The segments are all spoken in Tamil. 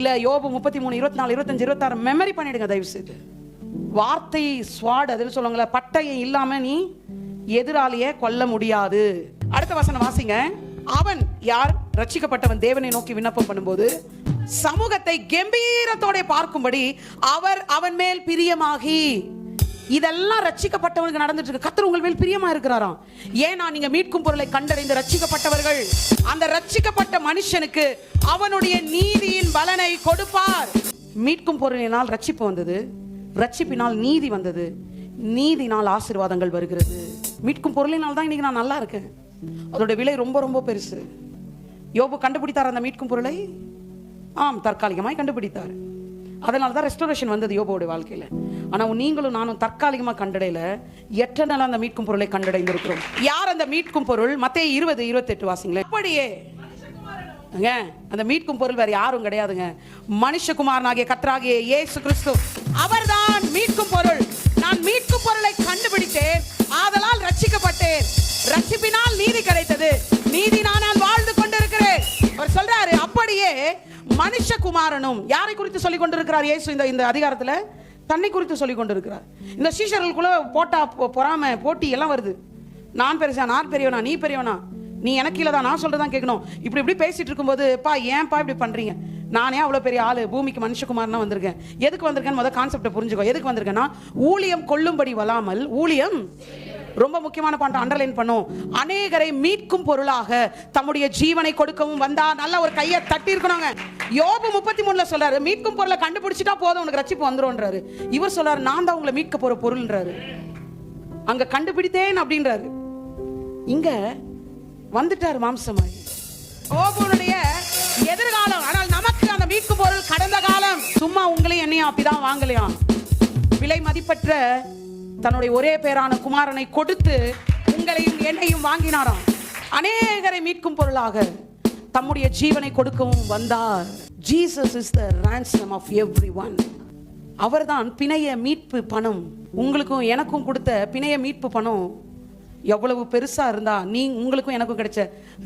இல்ல யோபு முப்பத்தி மூணு இருபத்தி நாலு இருபத்தஞ்சு இருபத்தாறு மெமரி பண்ணிடுங்க தயவு செய்து வார்த்தை ஸ்வாட் அதில் சொல்லுவாங்களே பட்டயம் இல்லாம நீ எதிராளிய கொல்ல முடியாது. அடுத்த வசனம் வாசிங்க. அவன் யார்? ரட்சிக்கப்பட்டவன் தேவனை நோக்கி விண்ணப்பம் பண்ணும்போது சமூகத்தை கம்பீரத்தோட பார்க்கும்படி அவர் அவன் மேல் பிரியமாகி. இதெல்லாம் ரட்சிக்கப்பட்டவனுக்கு நடந்துட்டு இருக்கு. கத்தர் உங்கள் மேல் பிரியமா இருக்கிறாராம். ஏன்னா நீங்க மீட்கும் பொருளை கண்டறிந்து ரட்சிக்கப்பட்டவர்கள். அந்த ரட்சிக்கப்பட்ட மனுஷனுக்கு அவனுடைய நீதியின் பலனை கொடுப்பார். மீட்கும் பொருளினால் ரட்சிப்பு வந்தது. ரட்சிப்பினால் நீதி வந்தது. நீதினால் ஆசீர்வாதங்கள் வருகிறது. மீட்கும் பொருளினால் தான் இன்னைக்கு நான் நல்லா இருக்கேன். அதோட விலை ரொம்ப ரொம்ப பெருசு. யோபு கண்டுபிடித்தார் அந்த மீட்கும் பொருளை? ஆம் தற்காலிகமாய் கண்டுபிடித்தார். அதனால தான் ரெஸ்டோரேஷன் வந்தது யோபோடைய வாழ்க்கையில. ஆனால் நீங்களும் நானும் தற்காலிகமா கண்டடையில. எட்டனால அந்த மீட்கும் பொருளை கண்டடைந்திருக்கிறோம். யார் அந்த மீட்கும் பொருள்? மத்திய இருபது இருபத்தெட்டு வாசிங்களேன். அப்படியே அந்த மீட்கும் பொருள் வேற யாரும் கிடையாதுங்க. மனுஷகுமாரனாகிய கத்ராகிய இயேசு கிறிஸ்து அவர்தான் மீட்கும் பொருள். நான் மீட்கும் பொருளை கண்டுபிடித்தேன் ஆதலால் ரட்சிக்கப்பட்டேன். ரட்சிப்பினால் நீதி கிடைத்தது நீதி நான் வாழ்ந்து கொண்டிருக்கிறேன். அவர் சொல்றாரு அப்படியே மனுஷகுமாரனும் யாரை குறித்து சொல்லிக் கொண்டிருக்கிறார் இயேசு இந்த இந்த அதிகாரத்துல? தன்னை குறித்து சொல்லிக் கொண்டிருக்கிறார். இந்த சீஷர்களுக்குள்ள போட்டா பொ- பொறாமை போட்டி எல்லாம் வருது. நான் பெருசா நான் பெரியவனா நீ பெரியவனா? நீ எனக்கு இல்லதான் நான் சொல்றதான் கேட்கணும். இப்படி இப்படி பேசிட்டு இருக்கும்போது பா ஏன்பா இப்படி பண்றீங்க? நானே அவ்வளோ பெரிய ஆளு பூமிக்கு மனுஷகுமார்னா வந்திருக்கேன். எதுக்கு வந்திருக்கேன்னு முதல் கான்செப்டை புரிஞ்சுக்கோ. எதுக்கு வந்திருக்கேன்னா ஊழியம் கொள்ளும்படி வராமல் ஊழியம் ரொம்ப முக்கியமான பாயிண்ட் அண்டர்லைன் பண்ணும். அநேகரை மீட்கும் பொருளாக தம்முடைய ஜீவனை கொடுக்கவும் வந்தா நல்ல ஒரு கையை தட்டி இருக்கணுங்க. யோபு முப்பத்தி மூணுல சொல்றாரு மீட்கும் பொருளை கண்டுபிடிச்சிட்டா போதும் உனக்கு ரச்சிப்பு வந்துரும்ன்றாரு. இவர் சொல்றாரு நான் தான் உங்களை மீட்க போற பொருள்ன்றாரு. அங்க கண்டுபிடித்தேன் அப்படின்றாரு. இங்க வந்துட்டார் மாம்சமாய். ஓபனுடைய எதிர்காலம். ஆனால் நமக்கு அந்த மீட்கும் பொருள் கடந்த காலம். சும்மா உங்களையும் என்னையும் அப்படிதான் வாங்கலையாம் விலை மதிப்பற்ற தன்னுடைய ஒரே பேரான குமாரனை கொடுத்து உங்களையும் என்னையும் வாங்கினாராம். அநேகரை மீட்கும் பொருளாக தம்முடைய ஜீவனை கொடுக்கவும் வந்தார். Jesus is the ransom of every one அவர்தான் பிணைய மீட்பு பணம். உங்களுக்கும் எனக்கும் கொடுத்த பிணைய மீட்பு பணம். எவ்வளவு பெருசா இருந்தா நீ உங்களுக்கும் எனக்கும் கிடைச்ச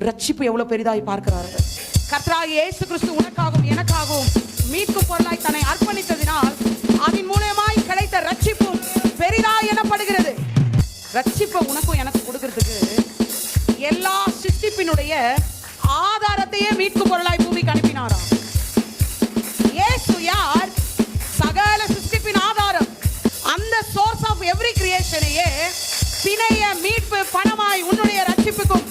ரட்சிப்பு எவ்வளவு பெரிதாய் பார்க்கிறார்கள். கத்ரா இயேசு கிறிஸ்து உனக்காகவும் எனக்காகவும் மீட்பு பொருளாய் தன்னை அர்ப்பணித்ததினால் அதன் மூலயமாய் கிடைத்த ரட்சிப்பும் பெரிதாய் எனப்படுகிறது. ரட்சிப்பை உனக்கும் எனக்கு கொடுக்கறதுக்கு எல்லா சிஸ்டிப்பினுடைய ஆதாரத்தையே மீட்பு பொருளாய் பூமிக்கு அனுப்பினாராம் இயேசு யார்? சகல சிஸ்டிப்பின் ஆதாரம். அந்த சோர்ஸ் ஆஃப் எவ்ரி கிரியேஷனையே பிணைய மீட்பு பணமாய் உன்னுடைய ரட்சிப்புக்கும்